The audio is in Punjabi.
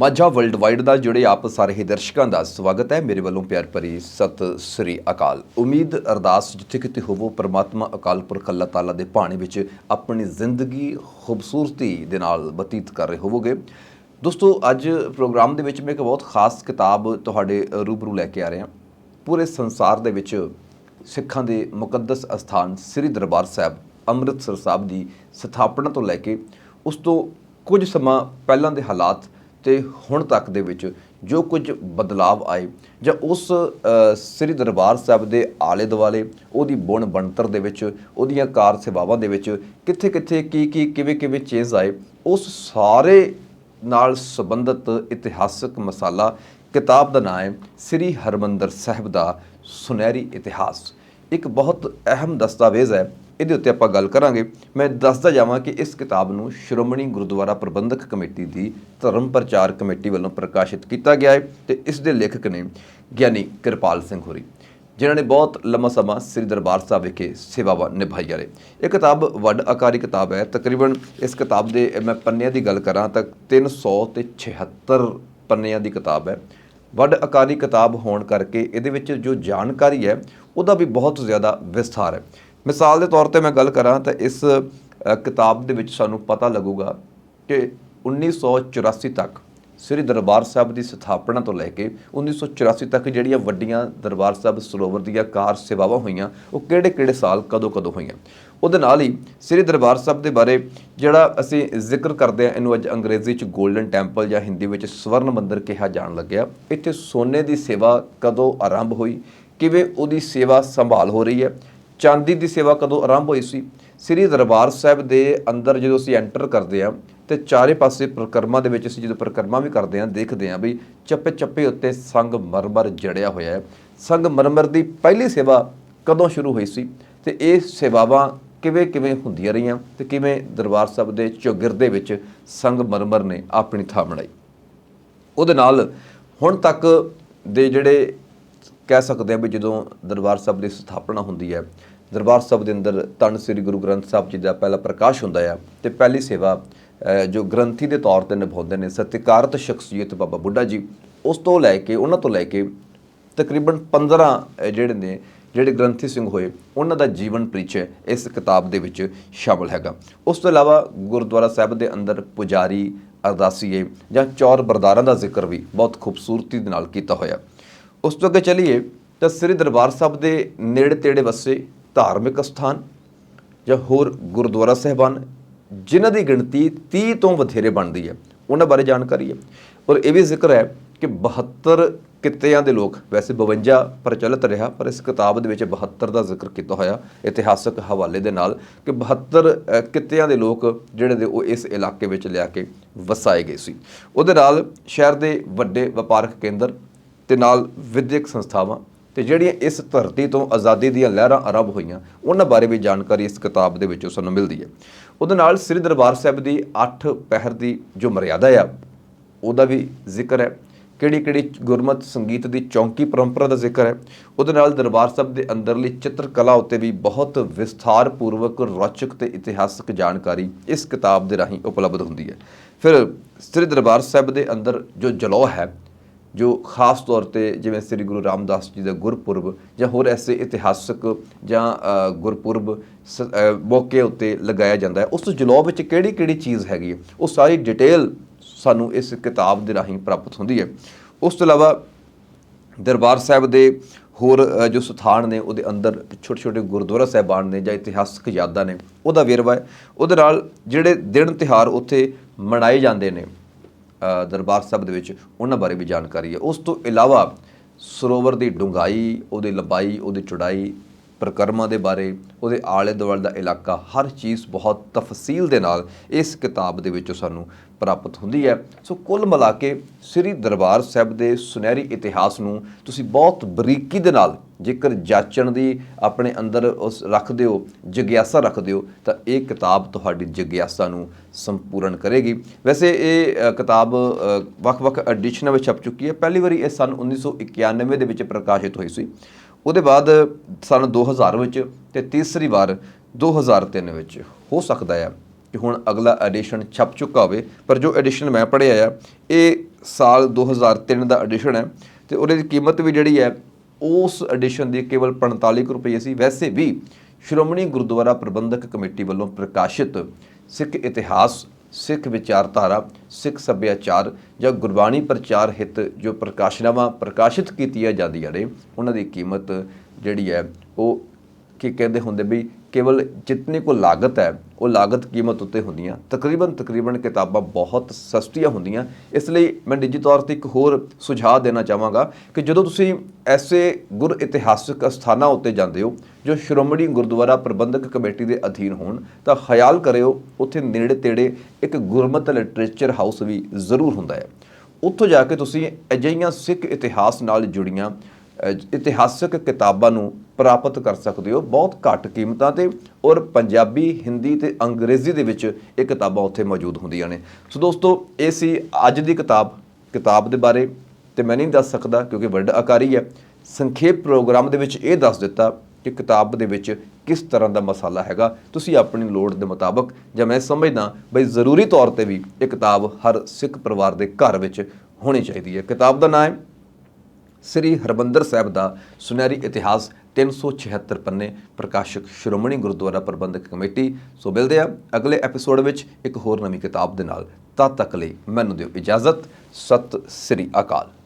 ਮਾਝਾ ਵਰਲਡ ਵਾਈਡ ਦਾ ਜੁੜੇ ਆਪ ਸਾਰੇ ਹੀ ਦਰਸ਼ਕਾਂ ਦਾ ਸਵਾਗਤ ਹੈ। ਮੇਰੇ ਵੱਲੋਂ ਪਿਆਰ ਭਰੀ ਸਤਿ ਸ੍ਰੀ ਅਕਾਲ। ਉਮੀਦ ਅਰਦਾਸ ਜਿੱਥੇ ਕਿਤੇ ਹੋਵੋ, ਪ੍ਰਮਾਤਮਾ ਅਕਾਲ ਪੁਰਖ ਅੱਲਾਹ ਤਾਲਾ ਦੇ ਭਾਣੇ ਵਿੱਚ ਆਪਣੀ ਜ਼ਿੰਦਗੀ ਖੂਬਸੂਰਤੀ ਦੇ ਨਾਲ ਬਤੀਤ ਕਰ ਰਹੇ ਹੋਵੋਗੇ। ਦੋਸਤੋ, ਅੱਜ ਪ੍ਰੋਗਰਾਮ ਦੇ ਵਿੱਚ ਮੈਂ ਇੱਕ ਬਹੁਤ ਖਾਸ ਕਿਤਾਬ ਤੁਹਾਡੇ ਰੂਬਰੂ ਲੈ ਕੇ ਆ ਰਿਹਾ। ਪੂਰੇ ਸੰਸਾਰ ਦੇ ਵਿੱਚ ਸਿੱਖਾਂ ਦੇ ਮੁਕੱਦਸ ਅਸਥਾਨ ਸ੍ਰੀ ਦਰਬਾਰ ਸਾਹਿਬ ਅੰਮ੍ਰਿਤਸਰ ਸਾਹਿਬ ਦੀ ਸਥਾਪਨਾ ਤੋਂ ਲੈ ਕੇ ਉਸ ਤੋਂ ਕੁਝ ਸਮਾਂ ਪਹਿਲਾਂ ਦੇ ਹਾਲਾਤ ਤੇ ਹੁਣ ਤੱਕ ਦੇ ਵਿੱਚ ਜੋ ਕੁਝ ਬਦਲਾਵ ਆਏ ਜਾਂ ਉਸ ਸ੍ਰੀ ਦਰਬਾਰ ਸਾਹਿਬ ਦੇ ਆਲੇ ਦੁਆਲੇ ਉਹਦੀ ਬੁਣ ਬਣਤਰ ਦੇ ਵਿੱਚ, ਉਹਦੀਆਂ ਕਾਰ ਸੇਵਾਵਾਂ ਦੇ ਵਿੱਚ ਕਿੱਥੇ ਕਿੱਥੇ ਕੀ ਕੀ ਕਿਵੇਂ ਕਿਵੇਂ ਚੇਂਜ ਆਏ, ਉਸ ਸਾਰੇ ਨਾਲ ਸੰਬੰਧਿਤ ਇਤਿਹਾਸਕ ਮਸਾਲਾ ਕਿਤਾਬ ਦਾ ਨਾਮ ਹੈ ਸ੍ਰੀ ਹਰਮੰਦਰ ਸਾਹਿਬ ਦਾ ਸੁਨਹਿਰੀ ਇਤਿਹਾਸ। ਇੱਕ ਬਹੁਤ ਅਹਿਮ ਦਸਤਾਵੇਜ਼ ਹੈ ਇਹਦੇ ਉੱਤੇ ਆਪਾਂ ਗੱਲ ਕਰਾਂਗੇ। ਮੈਂ ਦੱਸਦਾ ਜਾਵਾਂ ਕਿ ਇਸ ਕਿਤਾਬ ਨੂੰ ਸ਼੍ਰੋਮਣੀ ਗੁਰਦੁਆਰਾ ਪ੍ਰਬੰਧਕ ਕਮੇਟੀ ਦੀ ਧਰਮ ਪ੍ਰਚਾਰ ਕਮੇਟੀ ਵੱਲੋਂ ਪ੍ਰਕਾਸ਼ਿਤ ਕੀਤਾ ਗਿਆ ਹੈ ਤੇ ਇਸ ਦੇ ਲੇਖਕ ਨੇ ਗਿਆਨੀ ਕਿਰਪਾਲ ਸਿੰਘ ਹੋਰੀ, ਜਿਨ੍ਹਾਂ ਨੇ ਬਹੁਤ ਲੰਮਾ ਸਮਾਂ ਸ੍ਰੀ ਦਰਬਾਰ ਸਾਹਿਬ ਵਿਖੇ ਸੇਵਾਵਾਂ ਨਿਭਾਈਆਂ ਨੇ ਇਹ ਕਿਤਾਬ ਵੱਡ ਆਕਾਰੀ ਕਿਤਾਬ ਹੈ। ਤਕਰੀਬਨ ਇਸ ਕਿਤਾਬ ਦੇ ਮੈਂ ਪੰਨਿਆਂ ਦੀ ਗੱਲ ਕਰਾਂ ਤਾਂ 300 ਤੇ 76 ਪੰਨਿਆਂ ਦੀ ਕਿਤਾਬ ਹੈ। ਵੱਡ ਆਕਾਰੀ ਕਿਤਾਬ ਹੋਣ ਕਰਕੇ ਇਹਦੇ ਵਿੱਚ ਜੋ ਜਾਣਕਾਰੀ ਹੈ, ਉਹਦਾ ਵੀ ਬਹੁਤ ਜ਼ਿਆਦਾ ਵਿਸਥਾਰ ਹੈ। ਮਿਸਾਲ ਦੇ ਤੌਰ ਤੇ ਮੈਂ ਗੱਲ ਕਰਾਂ ਤਾਂ ਇਸ ਕਿਤਾਬ ਦੇ ਵਿੱਚ ਸਾਨੂੰ ਪਤਾ ਲੱਗੂਗਾ ਕਿ 1984 ਤੱਕ ਸ੍ਰੀ ਦਰਬਾਰ ਸਾਹਿਬ ਦੀ ਸਥਾਪਨਾ ਤੋਂ ਲੈ ਕੇ 1984 ਤੱਕ ਜਿਹੜੀਆਂ ਵੱਡੀਆਂ ਦਰਬਾਰ ਸਾਹਿਬ ਸਰੋਵਰ ਦੀਆਂ ਕਾਰ ਸੇਵਾਵਾਂ ਹੋਈਆਂ, ਉਹ ਕਿਹੜੇ-ਕਿਹੜੇ ਸਾਲ ਕਦੋਂ-ਕਦੋਂ ਹੋਈਆਂ? ਉਹਦੇ ਨਾਲ ਹੀ ਸ੍ਰੀ ਦਰਬਾਰ ਸਾਹਿਬ ਦੇ ਬਾਰੇ ਜਿਹੜਾ ਅਸੀਂ ਜ਼ਿਕਰ ਕਰਦੇ ਆ ਇਹਨੂੰ ਅੱਜ ਅੰਗਰੇਜ਼ੀ ਚ 골ਡਨ ਟੈਂਪਲ ਜਾਂ ਹਿੰਦੀ ਵਿੱਚ ਸਵਰਨ ਮੰਦਿਰ ਕਿਹਾ ਜਾਣ ਲੱਗਿਆ। ਇੱਥੇ ਸੋਨੇ ਦੀ ਸੇਵਾ ਕਦੋਂ ਆਰੰਭ ਹੋਈ? ਕਿਵੇਂ ਉਹਦੀ ਸੇਵਾ ਸੰਭਾਲ ਹੋ ਰਹੀ ਹੈ? ਚਾਂਦੀ ਦੀ ਸੇਵਾ ਕਦੋਂ ਆਰੰਭ ਹੋਈ ਸੀ? ਸ੍ਰੀ ਦਰਬਾਰ ਸਾਹਿਬ ਦੇ ਅੰਦਰ ਜਦੋਂ ਅਸੀਂ ਐਂਟਰ ਕਰਦੇ ਆ ਤੇ ਚਾਰੇ ਪਾਸੇ ਪ੍ਰਕਰਮਾ ਦੇ ਵਿੱਚ ਅਸੀਂ ਜਦੋਂ ਪ੍ਰਕਰਮਾ ਵੀ ਕਰਦੇ ਆ ਦੇਖਦੇ ਆ ਵੀ ਚੱਪੇ ਚੱਪੇ ਉੱਤੇ ਸੰਗ ਮਰਮਰ ਜੜਿਆ ਹੋਇਆ ਹੈ। ਸੰਗ ਮਰਮਰ ਦੀ ਪਹਿਲੀ ਸੇਵਾ ਕਦੋਂ ਸ਼ੁਰੂ ਹੋਈ ਸੀ ਤੇ ਇਹ ਸੇਵਾਵਾਂ ਕਿਵੇਂ ਕਿਵੇਂ ਹੁੰਦੀਆਂ ਰਹੀਆਂ ਤੇ ਕਿਵੇਂ ਦਰਬਾਰ ਸਾਹਿਬ ਦੇ ਚੌਗਿਰਦੇ ਵਿੱਚ ਸੰਗ ਮਰਮਰ ਨੇ ਆਪਣੀ ਥਾਂ ਬਣਾਈ? ਉਹਦੇ ਨਾਲ ਹੁਣ ਤੱਕ ਦੇ ਜਿਹੜੇ ਕਹਿ ਸਕਦੇ ਆ ਵੀ ਜਦੋਂ ਦਰਬਾਰ ਸਾਹਿਬ ਦੀ ਸਥਾਪਨਾ ਹੁੰਦੀ ਹੈ ਦਰਬਾਰ ਸਾਹਿਬ ਦੇ ਅੰਦਰ ਤਨ ਸ੍ਰੀ ਗੁਰੂ ਗ੍ਰੰਥ ਸਾਹਿਬ ਜੀ ਦਾ ਪਹਿਲਾ ਪ੍ਰਕਾਸ਼ ਹੁੰਦਾ ਆ ਤੇ ਪਹਿਲੀ ਸੇਵਾ ਜੋ ਗ੍ਰੰਥੀ ਦੇ ਤੌਰ ਤੇ ਨਿਭਾਉਂਦੇ ਨੇ, ਸਤਿਕਾਰਤ ਸ਼ਖਸੀਅਤ ਬਾਬਾ ਬੁੱਢਾ ਜੀ, ਉਸ ਤੋਂ ਲੈ ਕੇ, ਉਹਨਾਂ ਤੋਂ ਲੈ ਕੇ ਤਕਰੀਬਨ 15 ਜਿਹੜੇ ਨੇ, ਜਿਹੜੇ ਗ੍ਰੰਥੀ ਸਿੰਘ ਹੋਏ, ਉਹਨਾਂ ਦਾ ਜੀਵਨ ਪਰਿਚੈ ਇਸ ਕਿਤਾਬ ਦੇ ਵਿੱਚ ਸ਼ਾਮਲ ਹੈਗਾ। ਉਸ ਤੋਂ ਇਲਾਵਾ ਗੁਰਦੁਆਰਾ ਸਾਹਿਬ ਦੇ ਅੰਦਰ ਪੁਜਾਰੀ ਅਰਦਾਸੀਏ ਜਾਂ ਚੌਰ ਬਰਦਾਰਾਂ ਦਾ ਜ਼ਿਕਰ ਵੀ ਬਹੁਤ ਖੂਬਸੂਰਤੀ ਦੇ ਨਾਲ ਕੀਤਾ ਹੋਇਆ। ਉਸ ਤੋਂ ਅੱਗੇ ਚਲੀਏ, ਤਾਂ ਸ੍ਰੀ ਦਰਬਾਰ ਸਾਹਿਬ ਦੇ ਨੇੜੇ ਤੇੜੇ ਵਸੇ ਧਾਰਮਿਕ ਸਥਾਨ ਜਾਂ ਹੋਰ ਗੁਰਦੁਆਰਾ ਸਾਹਿਬਾਨ, ਜਿਨ੍ਹਾਂ ਦੀ ਗਿਣਤੀ 30 ਤੋਂ ਵਧੇਰੇ ਬਣਦੀ ਹੈ, ਉਹਨਾਂ ਬਾਰੇ ਜਾਣਕਾਰੀ ਹੈ। ਔਰ ਇਹ ਵੀ ਜ਼ਿਕਰ ਹੈ ਕਿ 72 ਕਿੱਤਿਆਂ ਦੇ ਲੋਕ ਵੈਸੇ 52 ਪ੍ਰਚਲਿਤ ਰਿਹਾ, ਪਰ ਇਸ ਕਿਤਾਬ ਦੇ ਵਿੱਚ 72 ਦਾ ਜ਼ਿਕਰ ਕੀਤਾ ਹੋਇਆ ਇਤਿਹਾਸਕ ਹਵਾਲੇ ਦੇ ਨਾਲ ਕਿ 72 ਕਿੱਤਿਆਂ ਦੇ ਲੋਕ ਜਿਹੜੇ ਦੇ ਉਹ ਇਸ ਇਲਾਕੇ ਵਿੱਚ ਲਿਆ ਕੇ ਵਸਾਏ ਗਏ ਸੀ। ਉਹਦੇ ਨਾਲ ਸ਼ਹਿਰ ਦੇ ਵੱਡੇ ਵਪਾਰਕ ਕੇਂਦਰ ਤੇ ਨਾਲ ਵਿਦਿਅਕ ਸੰਸਥਾਵਾਂ ਤੇ ਜਿਹੜੀਆਂ ਇਸ ਧਰਤੀ ਤੋਂ ਆਜ਼ਾਦੀ ਦੀਆਂ ਲਹਿਰਾਂ ਆਰੰਭ ਹੋਈਆਂ, ਉਹਨਾਂ ਬਾਰੇ ਵੀ ਜਾਣਕਾਰੀ ਇਸ ਕਿਤਾਬ ਦੇ ਵਿੱਚੋਂ ਸਾਨੂੰ ਮਿਲਦੀ ਹੈ। ਉਹਦੇ ਨਾਲ ਸ੍ਰੀ ਦਰਬਾਰ ਸਾਹਿਬ ਦੀ 8 ਪਹਿਰ ਦੀ ਜੋ ਮਰਿਆਦਾ ਆ, ਉਹਦਾ ਵੀ ਜ਼ਿਕਰ ਹੈ। ਕਿਹੜੀ ਕਿਹੜੀ ਗੁਰਮਤ ਸੰਗੀਤ ਦੀ ਚੌਂਕੀ ਪਰੰਪਰਾ ਦਾ ਜ਼ਿਕਰ ਹੈ। ਉਹਦੇ ਨਾਲ ਦਰਬਾਰ ਸਾਹਿਬ ਦੇ ਅੰਦਰਲੀ ਚਿੱਤਰਕਲਾ ਉੱਤੇ ਵੀ ਬਹੁਤ ਵਿਸਥਾਰ ਪੂਰਵਕ ਰੌਚਕ ਤੇ ਇਤਿਹਾਸਕ ਜਾਣਕਾਰੀ ਇਸ ਕਿਤਾਬ ਦੇ ਰਾਹੀਂ ਉਪਲਬਧ ਹੁੰਦੀ ਹੈ। ਫਿਰ ਸ੍ਰੀ ਦਰਬਾਰ ਸਾਹਿਬ ਦੇ ਅੰਦਰ ਜੋ ਜਲੌਹ ਹੈ ਜੋ ਖਾਸ ਤੌਰ ਤੇ ਜਿਵੇਂ ਸ੍ਰੀ ਗੁਰੂ ਰਾਮਦਾਸ ਜੀ ਦਾ ਗੁਰਪੁਰਬ ਜਾਂ ਹੋਰ ਐਸੇ ਇਤਿਹਾਸਕ ਜਾਂ ਗੁਰਪੁਰਬ ਸ- ਮੌਕੇ ਉੱਤੇ ਲਗਾਇਆ ਜਾਂਦਾ ਹੈ, ਉਸ ਜਲੌ ਵਿੱਚ ਕਿਹੜੀ ਕਿਹੜੀ ਚੀਜ਼ ਹੈਗੀ ਹੈ, ਉਹ ਸਾਰੀ ਡਿਟੇਲ ਸਾਨੂੰ ਇਸ ਕਿਤਾਬ ਦੇ ਰਾਹੀਂ ਪ੍ਰਾਪਤ ਹੁੰਦੀ ਹੈ। ਉਸ ਤੋਂ ਇਲਾਵਾ ਦਰਬਾਰ ਸਾਹਿਬ ਦੇ ਹੋਰ ਜੋ ਸਥਾਨ ਨੇ, ਉਹਦੇ ਅੰਦਰ ਛੋਟੇ ਛੋਟੇ ਗੁਰਦੁਆਰਾ ਸਾਹਿਬਾਨ ਨੇ ਜਾਂ ਇਤਿਹਾਸਕ ਯਾਦਾਂ ਨੇ, ਉਹਦਾ ਵੇਰਵਾ ਹੈ। ਉਹਦੇ ਨਾਲ ਜਿਹੜੇ ਦਿਨ ਤਿਹਾਰ ਉੱਥੇ ਮਨਾਏ ਜਾਂਦੇ ਨੇ ਦਰਬਾਰ ਸਾਹਿਬ ਦੇ ਵਿੱਚ ਉਹਨਾਂ ਬਾਰੇ ਵੀ ਜਾਣਕਾਰੀ ਹੈ। ਉਸ ਤੋਂ ਇਲਾਵਾ ਸਰੋਵਰ ਦੀ ਡੂੰਘਾਈ, ਉਹਦੀ ਲੰਬਾਈ, ਉਹਦੀ ਚੌੜਾਈ, ਪ੍ਰਕਰਮਾਂ ਦੇ ਬਾਰੇ, ਉਹਦੇ ਆਲੇ ਦੁਆਲੇ ਦਾ ਇਲਾਕਾ, ਹਰ ਚੀਜ਼ ਬਹੁਤ ਤਫਸੀਲ ਦੇ ਨਾਲ ਇਸ ਕਿਤਾਬ ਦੇ ਵਿੱਚੋਂ ਸਾਨੂੰ ਪ੍ਰਾਪਤ ਹੁੰਦੀ ਹੈ। ਸੋ ਕੁੱਲ ਮਿਲਾ ਕੇ ਸ੍ਰੀ ਦਰਬਾਰ ਸਾਹਿਬ ਦੇ ਸੁਨਹਿਰੀ ਇਤਿਹਾਸ ਨੂੰ ਤੁਸੀਂ ਬਹੁਤ ਬਰੀਕੀ ਦੇ ਨਾਲ ਜੇਕਰ ਜਾਚਣ ਦੀ ਆਪਣੇ ਅੰਦਰ ਉਸ ਰੱਖਦੇ ਹੋ ਜਿਗਿਆਸਾ ਰੱਖਦੇ ਹੋ ਤਾਂ ਇਹ ਕਿਤਾਬ ਤੁਹਾਡੀ ਜਿਗਿਆਸਾ ਨੂੰ ਸੰਪੂਰਨ ਕਰੇਗੀ। ਵੈਸੇ ਇਹ ਕਿਤਾਬ ਵੱਖ-ਵੱਖ ਐਡੀਸ਼ਨਾਂ ਵਿੱਚ ਛਪ ਚੁੱਕੀ ਹੈ। ਪਹਿਲੀ ਵਾਰੀ ਇਹ ਸਨ 1991 ਦੇ ਵਿੱਚ ਪ੍ਰਕਾਸ਼ਿਤ ਹੋਈ ਸੀ। ਉਹਦੇ ਬਾਅਦ ਸਨ 2000 ਵਿੱਚ ਤੇ ਤੀਸਰੀ ਵਾਰ 2003 ਵਿੱਚ ਹੋ ਸਕਦਾ ਹੈ ਕਿ ਹੁਣ ਅਗਲਾ ਐਡੀਸ਼ਨ ਛਪ ਚੁੱਕਾ ਹੋਵੇ। ਪਰ ਜੋ ਐਡੀਸ਼ਨ ਮੈਂ ਪੜ੍ਹਿਆ ਆ, ਇਹ ਸਾਲ 2003 ਦਾ ਐਡੀਸ਼ਨ ਹੈ ਤੇ ਉਹਦੇ ਕੀਮਤ ਵੀ ਜਿਹੜੀ ਹੈ ਉਸ ਐਡੀਸ਼ਨ ਦੀ ਕੇਵਲ 45 ਕੁ ਰੁਪਏ ਸੀ। ਵੈਸੇ ਵੀ ਸ਼੍ਰੋਮਣੀ ਗੁਰਦੁਆਰਾ ਪ੍ਰਬੰਧਕ ਕਮੇਟੀ ਵੱਲੋਂ ਪ੍ਰਕਾਸ਼ਿਤ ਸਿੱਖ ਇਤਿਹਾਸ, ਸਿੱਖ ਵਿਚਾਰਧਾਰਾ, ਸਿੱਖ ਸੱਭਿਆਚਾਰ ਜਾਂ ਗੁਰਬਾਣੀ ਪ੍ਰਚਾਰ ਹਿੱਤ ਜੋ ਪ੍ਰਕਾਸ਼ਨਾਵਾਂ ਪ੍ਰਕਾਸ਼ਿਤ ਕੀਤੀਆਂ ਜਾਂਦੀਆਂ ਨੇ, ਉਹਨਾਂ ਦੀ ਕੀਮਤ ਜਿਹੜੀ ਹੈ ਉਹ ਕੀ ਕਹਿੰਦੇ ਹੁੰਦੇ ਵੀ ਕੇਵਲ ਜਿਤਨੀ ਕੋ ਲਾਗਤ ਹੈ, ਉਹ ਲਾਗਤ ਕੀਮਤ ਉੱਤੇ ਹੁੰਦੀਆਂ। ਤਕਰੀਬਨ ਤਕਰੀਬਨ ਕਿਤਾਬਾਂ ਬਹੁਤ ਸਸਤੀਆਂ ਹੁੰਦੀਆਂ। ਇਸ ਲਈ ਮੈਂ ਨਿੱਜੀ ਤੌਰ ਤੇ ਇੱਕ ਹੋਰ ਸੁਝਾਅ ਦੇਣਾ ਚਾਹਾਂਗਾ ਕਿ ਜਦੋਂ ਤੁਸੀਂ ਐਸੇ ਗੁਰ ਇਤਿਹਾਸਕ ਸਥਾਨਾਂ ਉੱਤੇ ਜਾਂਦੇ ਹੋ, ਜੋ ਸ਼੍ਰੋਮਣੀ ਗੁਰਦੁਆਰਾ ਪ੍ਰਬੰਧਕ ਕਮੇਟੀ ਦੇ ਅਧੀਨ ਹੋਣ, ਤਾਂ ਖਿਆਲ ਕਰਿਓ, ਉੱਥੇ ਨੇੜੇ ਤੇੜੇ ਇੱਕ ਗੁਰਮਤਿ ਲਿਟਰੇਚਰ ਹਾਊਸ ਵੀ ਜ਼ਰੂਰ ਹੁੰਦਾ ਹੈ। ਉੱਥੋਂ ਜਾ ਕੇ ਤੁਸੀਂ ਅਜਿਹੀਆਂ ਸਿੱਖ ਇਤਿਹਾਸ ਨਾਲ ਜੁੜੀਆਂ ਇਤਿਹਾਸਕ ਕਿਤਾਬਾਂ ਨੂੰ ਪ੍ਰਾਪਤ ਕਰ ਸਕਦੇ ਹੋ ਬਹੁਤ ਘੱਟ ਕੀਮਤਾਂ ਤੇ ਔਰ ਪੰਜਾਬੀ, ਹਿੰਦੀ ਤੇ ਅੰਗਰੇਜ਼ੀ ਦੇ ਵਿੱਚ ਇਹ ਕਿਤਾਬਾਂ ਉੱਥੇ ਮੌਜੂਦ ਹੁੰਦੀਆਂ ਨੇ। ਸੋ ਦੋਸਤੋ, ਇਹ ਸੀ ਅੱਜ ਦੀ ਕਿਤਾਬ ਕਿਤਾਬ ਦੇ ਬਾਰੇ ਤੇ ਮੈਂ ਨਹੀਂ ਦੱਸ ਸਕਦਾ ਕਿਉਂਕਿ ਵੱਡਾ ਆਕਾਰੀ ਹੈ। ਸੰਖੇਪ ਪ੍ਰੋਗਰਾਮ ਦੇ ਵਿੱਚ ਇਹ ਦੱਸ ਦਿੱਤਾ ਕਿ ਕਿਤਾਬ ਦੇ ਵਿੱਚ ਕਿਸ ਤਰ੍ਹਾਂ ਦਾ ਮਸਾਲਾ ਹੈਗਾ। ਤੁਸੀਂ ਆਪਣੀ ਲੋੜ ਦੇ ਮੁਤਾਬਕ ਜਾਂ ਮੈਂ ਸਮਝਦਾ ਬਈ ਜ਼ਰੂਰੀ ਤੌਰ ਤੇ ਵੀ ਇਹ ਕਿਤਾਬ ਹਰ ਸਿੱਖ ਪਰਿਵਾਰ ਦੇ ਘਰ ਵਿੱਚ ਹੋਣੀ ਚਾਹੀਦੀ ਹੈ। ਕਿਤਾਬ ਦਾ ਨਾਮ ਹੈ ਸ੍ਰੀ ਹਰਮੰਦਰ ਸਾਹਿਬ ਦਾ ਸੁਨਹਿਰੀ ਇਤਿਹਾਸ 376 ਪੰਨੇ ਪ੍ਰਕਾਸ਼ਕ ਸ਼੍ਰੋਮਣੀ ਗੁਰਦੁਆਰਾ ਪ੍ਰਬੰਧਕ ਕਮੇਟੀ। ਸੋ ਮਿਲਦੇ ਆ ਅਗਲੇ ਐਪੀਸੋਡ ਵਿੱਚ ਇੱਕ ਹੋਰ ਨਵੀਂ ਕਿਤਾਬ ਦੇ ਨਾਲ। ਤਦ ਤੱਕ ਲਈ ਮੈਨੂੰ ਦਿਓ ਇਜਾਜ਼ਤ। ਸਤਿ ਸ੍ਰੀ ਅਕਾਲ।